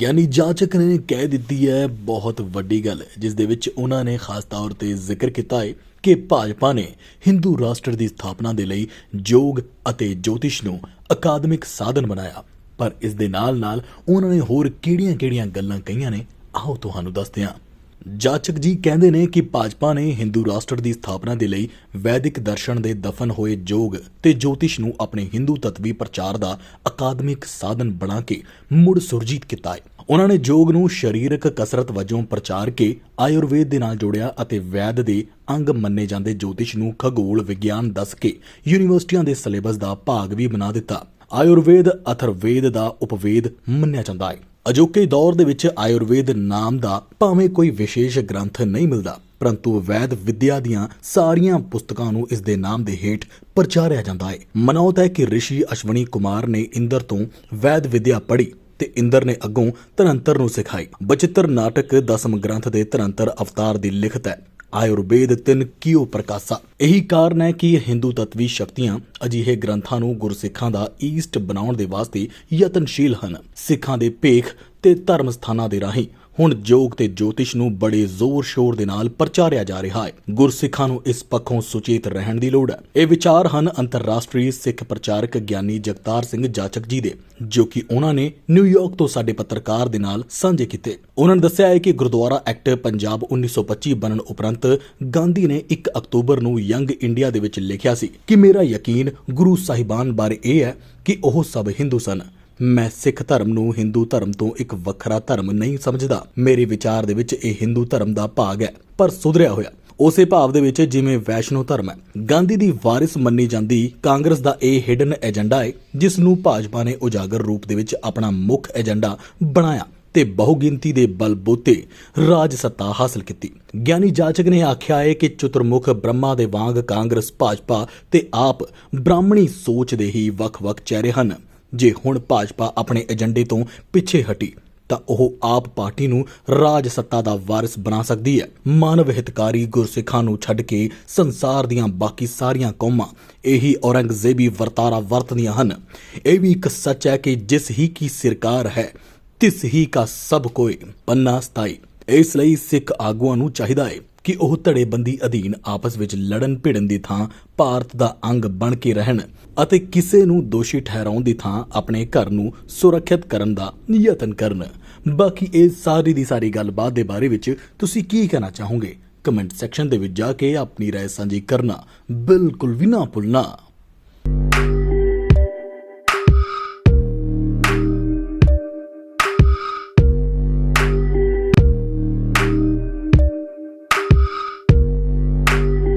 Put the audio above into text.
ਗਿਆਨੀ ਜਾਂਚਕ ਨੇ ਕਹਿ ਦਿੱਤੀ ਹੈ, ਬਹੁਤ ਵੱਡੀ ਗੱਲ ਜਿਸ ਦੇ ਵਿੱਚ ਉਹਨਾਂ ਨੇ ਖਾਸ ਤੌਰ ਤੇ ਜ਼ਿਕਰ ਕੀਤਾ ਹੈ ਕਿ ਭਾਜਪਾ ਨੇ ਹਿੰਦੂ ਰਾਸ਼ਟਰ ਦੀ ਸਥਾਪਨਾ ਦੇ ਲਈ ਯੋਗ ਅਤੇ ਜੋਤਿਸ਼ ਨੂੰ ਅਕਾਦਮਿਕ ਸਾਧਨ ਬਣਾਇਆ। ਪਰ ਇਸ ਦੇ ਨਾਲ-ਨਾਲ ਉਹਨਾਂ ਨੇ ਹੋਰ ਕਿਹੜੀਆਂ-ਕਿਹੜੀਆਂ ਗੱਲਾਂ ਕਹੀਆਂ ਨੇ? ਆਓ ਤੁਹਾਨੂੰ ਦੱਸਦੇ ਹਾਂ। ਜਾਚਕ ਜੀ ਕਹਿੰਦੇ ਨੇ ਕਿ ਭਾਜਪਾ ਨੇ ਹਿੰਦੂ ਰਾਸ਼ਟਰ ਦੀ ਸਥਾਪਨਾ ਦੇ ਲਈ ਵੈਦਿਕ ਦਰਸ਼ਨ ਦੇ ਦਫਨ ਹੋਏ ਯੋਗ ਤੇ ਜੋਤਿਸ਼ ਨੂੰ ਆਪਣੇ ਹਿੰਦੂ ਤਤਵੀ ਪ੍ਰਚਾਰ ਦਾ ਅਕਾਦਮਿਕ ਸਾਧਨ ਬਣਾ ਕੇ ਮੁੜ ਸੁਰਜੀਤ ਕੀਤਾ ਹੈ। ਉਹਨਾਂ ਨੇ ਯੋਗ ਨੂੰ ਸਰੀਰਕ ਕਸਰਤ ਵਜੋਂ ਪ੍ਰਚਾਰ ਕੇ ਆਯੁਰਵੇਦ ਦੇ ਨਾਲ ਜੋੜਿਆ ਅਤੇ ਵੈਦ ਦੇ ਅੰਗ ਮੰਨੇ ਜਾਂਦੇ ਜੋਤਿਸ਼ ਨੂੰ ਖਗੋਲ ਵਿਗਿਆਨ ਦੱਸ ਕੇ ਯੂਨੀਵਰਸਿਟੀਆਂ ਦੇ ਸਿਲੇਬਸ ਦਾ ਭਾਗ ਵੀ ਬਣਾ ਦਿੱਤਾ। ਆਯੁਰਵੇਦ, ਅਥਰਵੇਦ ਦਾ ਉਪਵੇਦ ਮੰਨਿਆ ਜਾਂਦਾ ਹੈ। ਅਜੋਕੇ ਦੌਰ ਦੇ ਵਿੱਚ ਆਯੁਰਵੇਦ ਨਾਮ ਦਾ ਭਾਵੇਂ ਕੋਈ ਵਿਸ਼ੇਸ਼ ਗ੍ਰੰਥ ਨਹੀਂ ਮਿਲਦਾ, ਪਰੰਤੂ ਵੈਦ ਵਿਦਿਆ ਦੀਆਂ ਸਾਰੀਆਂ ਪੁਸਤਕਾਂ ਨੂੰ ਇਸ ਦੇ ਨਾਮ ਦੇ ਹੇਠ ਪ੍ਰਚਾਰਿਆ ਜਾਂਦਾ ਹੈ। ਮਨੌਤ ਹੈ ਕਿ ਰਿਸ਼ੀ ਅਸ਼ਵਨੀ ਕੁਮਾਰ ਨੇ ਇੰਦਰ ਤੋਂ ਵੈਦ ਵਿਦਿਆ ਪੜ੍ਹੀ ਤੇ ਇੰਦਰ ਨੇ ਅੱਗੋਂ ਧਰੰਤਰ ਨੂੰ ਸਿਖਾਈ। ਬਚਿੱਤਰ ਨਾਟਕ ਦਸਮ ਗ੍ਰੰਥ ਦੇ ਧਰੰਤਰ ਅਵਤਾਰ ਦੀ ਲਿਖਤ ਹੈ। ਆਯੁਰਵੇਦ ਤਿੰਨ ਕਿਉ ਪ੍ਰਕਾਸ਼ਾ। ਇਹੀ ਕਾਰਨ ਹੈ ਕਿ ਹਿੰਦੂ ਤਤਵੀ ਸ਼ਕਤੀਆਂ ਅਜਿਹੇ ਗ੍ਰੰਥਾਂ ਨੂੰ ਗੁਰਸਿੱਖਾਂ ਦਾ ਈਸਟ ਬਣਾਉਣ ਦੇ ਵਾਸਤੇ ਯਤਨਸ਼ੀਲ ਹਨ। ਸਿੱਖਾਂ ਦੇ ਭੇਖ ਤੇ ਧਰਮ ਸਥਾਨਾਂ ਦੇ ਰਾਹੀਂ। ਹੁਣ ਯੋਗ ਤੇ ਜੋਤਿਸ਼ ਨੂੰ ਬੜੇ ਜ਼ੋਰ-ਸ਼ੋਰ ਦੇ ਨਾਲ ਪ੍ਰਚਾਰਿਆ ਜਾ ਰਿਹਾ ਹੈ। ਗੁਰਸਿੱਖਾਂ ਨੂੰ ਇਸ ਪੱਖੋਂ ਸੁਚੇਤ ਰਹਿਣ ਦੀ ਲੋੜ ਹੈ। ਇਹ ਵਿਚਾਰ ਹਨ ਅੰਤਰਰਾਸ਼ਟਰੀ ਸਿੱਖ ਪ੍ਰਚਾਰਕ ਗਿਆਨੀ ਜਗਤਾਰ ਸਿੰਘ ਜਾਚਕ ਜੀ ਦੇ, ਜੋ ਕਿ ਉਹਨਾਂ ਨੇ ਨਿਊਯਾਰਕ ਤੋਂ ਸਾਡੇ ਪੱਤਰਕਾਰ ਦੇ ਨਾਲ ਸਾਂਝੇ ਕੀਤੇ। ਉਹਨਾਂ ਨੇ ਦੱਸਿਆ ਹੈ ਕਿ ਗੁਰਦੁਆਰਾ ਐਕਟ ਪੰਜਾਬ 1925 ਬਣਨ ਉਪਰੰਤ ਗਾਂਧੀ ਨੇ 1 ਅਕਤੂਬਰ ਨੂੰ ਯੰਗ ਇੰਡੀਆ ਦੇ ਵਿੱਚ ਲਿਖਿਆ ਸੀ ਕਿ ਮੇਰਾ ਯਕੀਨ ਗੁਰੂ ਸਾਹਿਬਾਨ ਬਾਰੇ ਇਹ ਹੈ ਕਿ ਉਹ ਸਭ ਹਿੰਦੂ ਸਨ। ਮੈਂ ਸਿੱਖ ਧਰਮ ਨੂੰ ਹਿੰਦੂ ਧਰਮ ਤੋਂ ਇੱਕ ਵੱਖਰਾ ਧਰਮ ਨਹੀਂ ਸਮਝਦਾ। ਮੇਰੇ ਵਿਚਾਰ ਦੇ ਵਿੱਚ ਇਹ ਹਿੰਦੂ ਧਰਮ ਦਾ ਭਾਗ ਹੈ, ਪਰ ਸੁਧਰਿਆ ਹੋਇਆ। ਉਸੇ ਭਾਵ ਦੇ ਵਿੱਚ ਜਿਵੇਂ ਵੈਸ਼ਨੋ ਧਰਮ ਹੈ, ਗਾਂਧੀ ਦੀ ਵਾਰਿਸ ਮੰਨੀ ਜਾਂਦੀ ਕਾਂਗਰਸ ਦਾ ਇਹ ਹਿਡਨ ਏਜੰਡਾ ਹੈ, ਜਿਸ ਨੂੰ ਭਾਜਪਾ ਨੇ ਉਜਾਗਰ ਰੂਪ ਦੇ ਵਿੱਚ ਆਪਣਾ ਮੁੱਖ ਏਜੰਡਾ ਬਣਾਇਆ ਤੇ ਬਹੁਗਿਣਤੀ ਦੇ ਬਲਬੂਤੇ ਰਾਜ ਸੱਤਾ ਹਾਸਲ ਕੀਤੀ। ਗਿਆਨੀ ਜਾਚਕ ਨੇ ਆਖਿਆ ਹੈ ਕਿ ਚਤੁਰਮੁਖ ਬ੍ਰਹਮਾ ਦੇ ਵਾਂਗ ਕਾਂਗਰਸ, ਭਾਜਪਾ ਤੇ ਆਪ ਬ੍ਰਾਹਮਣੀ ਸੋਚ ਦੇ ਹੀ ਵੱਖ-ਵੱਖ ਚਿਹਰੇ ਹਨ। ਜੇ ਹੁਣ ਭਾਜਪਾ ਆਪਣੇ ਏਜੰਡੇ ਤੋਂ ਪਿੱਛੇ ਹਟੀ, ਤਾਂ ਉਹ ਆਪ ਪਾਰਟੀ ਨੂੰ ਰਾਜ ਸੱਤਾ ਦਾ ਵਾਰਿਸ ਬਣਾ ਸਕਦੀ ਹੈ। ਮਾਨਵ ਹਿਤਕਾਰੀ ਗੁਰਸਿੱਖਾਂ ਨੂੰ ਛੱਡ ਕੇ ਸੰਸਾਰ ਦੀਆਂ ਬਾਕੀ ਸਾਰੀਆਂ ਕੌਮਾਂ ਇਹੀ ਔਰੰਗਜ਼ੇਬੀ ਵਰਤਾਰਾ ਵਰਤਦੀਆਂ ਹਨ। ਇਹ ਵੀ ਇੱਕ ਸੱਚ ਹੈ ਕਿ ਜਿਸ ਹੀ ਕੀ ਸਰਕਾਰ ਹੈ, ਤਿਸ ਹੀ ਕਾ ਸਭ ਕੋਈ ਪੰਨਾ ਸਤਾਈ ਇਸ ਲਈ ਸਿੱਖ ਆਗੂਆਂ ਨੂੰ ਚਾਹੀਦਾ ਹੈ ਕਿ ਉਹ ਧੜੇਬੰਦੀ ਅਧੀਨ ਆਪਸ ਵਿੱਚ ਲੜਨ ਭਿੜਨ ਦੀ ਥਾਂ ਭਾਰਤ ਦਾ ਅੰਗ ਬਣ ਕੇ ਰਹਿਣ ਅਤੇ ਕਿਸੇ ਨੂੰ ਦੋਸ਼ੀ ਠਹਿਰਾਉਣ ਦੀ ਥਾਂ ਆਪਣੇ ਘਰ ਨੂੰ ਸੁਰੱਖਿਅਤ ਕਰਨ ਦਾ ਯਤਨ ਕਰਨ ਬਾਕੀ ਇਹ ਸਾਰੀ ਦੀ ਸਾਰੀ ਗੱਲਬਾਤ ਦੇ ਬਾਰੇ ਵਿੱਚ ਤੁਸੀਂ ਕੀ ਕਹਿਣਾ ਚਾਹੋਗੇ ਕਮੈਂਟ ਸੈਕਸ਼ਨ ਦੇ ਵਿੱਚ ਜਾ ਕੇ ਆਪਣੀ رائے ਸਾਂਝੀ ਕਰਨਾ ਬਿਲਕੁਲ ਵੀ ਨਾ ਭੁੱਲਣਾ